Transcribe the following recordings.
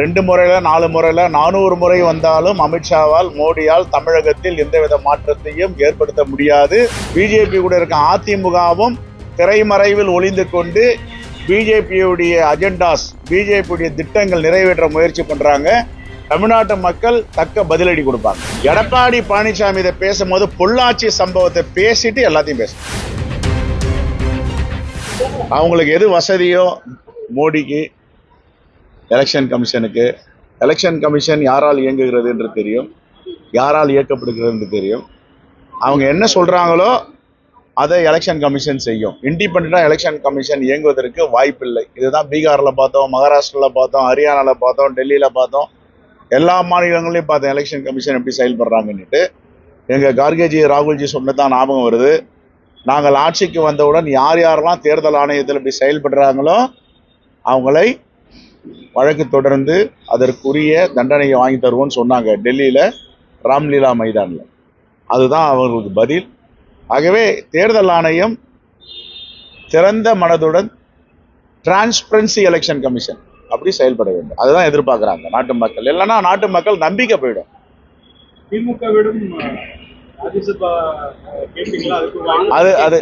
ரெண்டு முறையில் நாலு முறையில் நானூறு முறை வந்தாலும் அமித்ஷாவால் மோடியால் தமிழகத்தில் எந்தவித மாற்றத்தையும் ஏற்படுத்த முடியாது. பிஜேபி கூட இருக்க அதிமுகவும் திரைமறைவில் ஒளிந்து கொண்டு பிஜேபியுடைய அஜெண்டாஸ் பிஜேபியுடைய திட்டங்கள் நிறைவேற்ற முயற்சி பண்ணுறாங்க தமிழ்நாட்டு மக்கள் தக்க பதிலடி கொடுப்பாங்க. எடப்பாடி பழனிசாமி இதை பேசும்போது பொள்ளாச்சி சம்பவத்தை பேசிட்டு எல்லாத்தையும் பேசணும் அவங்களுக்கு எது வசதியோ மோடிக்கு எலெக்ஷன் கமிஷனுக்கு எலெக்ஷன் கமிஷன் யாரால் இயங்குகிறது என்று தெரியும். யாரால் இயக்கப்படுகிறது என்று தெரியும். அவங்க என்ன சொல்கிறாங்களோ அதை எலெக்ஷன் கமிஷன் செய்யும். இண்டிபெண்ட்டாக எலெக்ஷன் கமிஷன் இயங்குவதற்கு வாய்ப்பில்லை. இதுதான் பீகாரில் பார்த்தோம் மகாராஷ்டிராவில் பார்த்தோம் ஹரியானாவில் பார்த்தோம் டெல்லியில் பார்த்தோம். எல்லா மாநிலங்களையும் பார்த்தோம் எலெக்ஷன் கமிஷன் எப்படி செயல்படுறாங்கன்னுட்டு. எங்கள் கார்கேஜி ராகுல்ஜி சொன்னதான் ஞாபகம் வருது. நாங்கள் ஆட்சிக்கு வந்தவுடன் யார் யாரெல்லாம் தேர்தல் ஆணையத்தில் இப்படி செயல்படுறாங்களோ அவங்களை வழக்கு தொடர்ந்து அதற்குரிய தண்டனையை வாங்கி தருவோம்னு சொன்னாங்க டெல்லியில் ராம்லீலா மைதானில். அதுதான் அவர்களுக்கு பதில். ஆகவே தேர்தல் ஆணையம் திறந்த மனதுடன் டிரான்ஸ்பரன்சி எலெக்ஷன் கமிஷன் அப்படி செயல்பட வேண்டும். அதுதான் எதிர்பார்க்குறாங்க நாட்டு மக்கள். இல்லைன்னா நாட்டு மக்கள் நம்பிக்கை போயிடும். திமுகவிடம் அது அது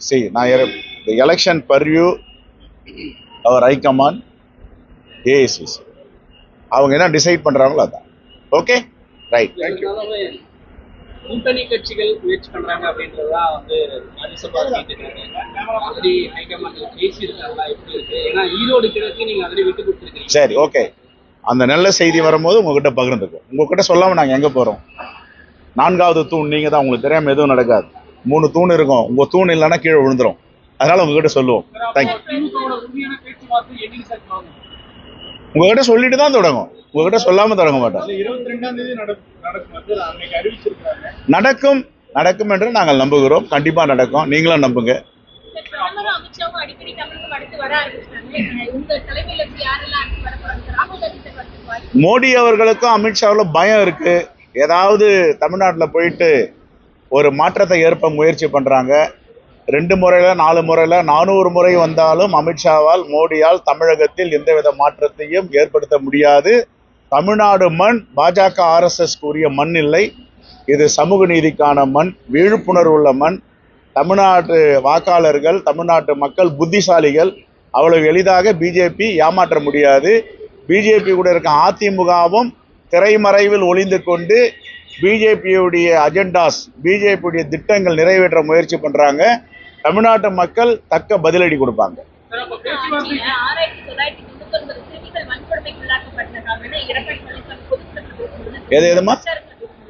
see நான் எலெக்ஷன் பர்வியூ அவர் ஹைகமான் ஏஐசிசி அவங்க என்ன டிசைட் பண்றாங்களோ அதான். ஓகே ரைட் இருந்தாலும் கூட்டணி கட்சிகள் முயற்சி பண்றாங்க அப்படின்றதா வந்து ராஜ்யசபா ஆல்ரெடி ஹைகமாண்ட் பேசியிருக்காங்களா எப்படி இருக்கு? ஏன்னா ஈரோடு கிழக்கு நீங்க ஆல்ரெடி விட்டு கொடுத்துருக்கீங்க. சரி ஓகே அந்த நல்ல செய்தி வரும்போது உங்ககிட்ட பகிர்ந்துக்கும் உங்ககிட்ட சொல்லாம நாங்க எங்க போறோம்? நான்காவது தூண் நீங்க தான் உங்களுக்கு தெரியாம எதுவும் நடக்காது. மூணு தூண் இருக்கும். உங்க தூண் இல்லைன்னா கீழே விழுந்துரும். அதனால உங்ககிட்ட சொல்லுவோம். தேங்க்யூ உங்ககிட்ட சொல்லிட்டு தான் தொடங்கும். உங்ககிட்ட சொல்லாம தொடங்க மாட்டோம். நடக்கும் நடக்கும் வந்து அன்னைக்கு அறிவிச்சிருக்காங்க. நடக்கும் நடக்கும் என்று நாங்கள் நம்புகிறோம். கண்டிப்பா நடக்கும். நீங்களும் நம்புங்க. மோடி அவர்களுக்கும் அமித்ஷாவில் பயம் இருக்கு. ஏதாவது தமிழ்நாட்டில் போயிட்டு ஒரு மாற்றத்தை ஏற்ப முயற்சி பண்றாங்க. ரெண்டு முறையில் நாலு முறையில் நானூறு முறை வந்தாலும் அமித்ஷாவால் மோடியால் தமிழகத்தில் எந்தவித மாற்றத்தையும் ஏற்படுத்த முடியாது. தமிழ்நாடு மண் பாஜக ஆர்எஸ்எஸ் உரிய மண் இல்லை. இது சமூக நீதிக்கான மண் விழிப்புணர்வு உள்ள மண். தமிழ்நாட்டு வாக்காளர்கள் தமிழ்நாட்டு மக்கள் புத்திசாலிகள் அவ்வளவு எளிதாக பிஜேபி ஏமாற்ற முடியாது. பிஜேபி கூட இருக்க அதிமுகவும் திரைமறைவில் ஒளிந்து கொண்டு பிஜேபியுடைய அஜெண்டாஸ் பிஜேபியுடைய திட்டங்கள் நிறைவேற்ற முயற்சி பண்ணுறாங்க தமிழ்நாட்டு மக்கள் தக்க பதிலடி கொடுப்பாங்க எது எதுமா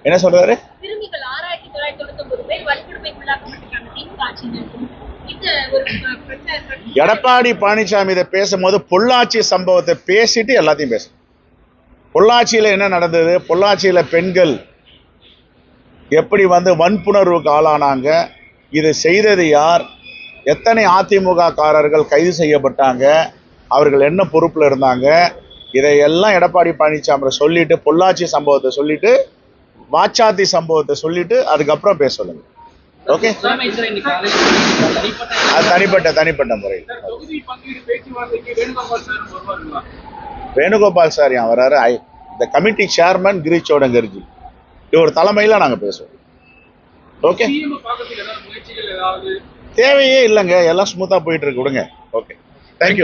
என்ன சொல்றாரு எடப்பாடி பழனிசாமி இதை பேசும்போது பொள்ளாச்சி சம்பவத்தை பேசிட்டு எல்லாத்தையும் பேசணும் பொள்ளாச்சியில் என்ன நடந்தது பொள்ளாச்சியில் பெண்கள் எப்படி வந்து வன்புணர்வுக்கு ஆளானாங்க இதை செய்தது யார்? எத்தனை அதிமுக காரர்கள் கைது செய்யப்பட்டாங்க? அவர்கள் என்ன பொறுப்பில் இருந்தாங்க? இதையெல்லாம் எடப்பாடி பழனிசாமி சொல்லிட்டு பொள்ளாச்சி சம்பவத்தை சொல்லிட்டு வாச்சாத்தி சம்பவத்தை சொல்லிட்டு அதுக்கப்புறம் பேச சொல்லுங்க. ஓகே தனிப்பட்ட அது தனிப்பட்ட தனிப்பட்ட முறை வேணுகோபால் சார் வருவாருங்களா வேணுகோபால் ஏன் வராரு? ஐ இந்த கமிட்டி சேர்மன் கிரீஷ் சோடங்கர்ஜி இவர் தலைமையில் நாங்கள் பேசுவோம். ஓகே தேவையே இல்லைங்க. எல்லாம் ஸ்மூத்தாக போயிட்டு இருக்கு. விடுங்க. Okay thank you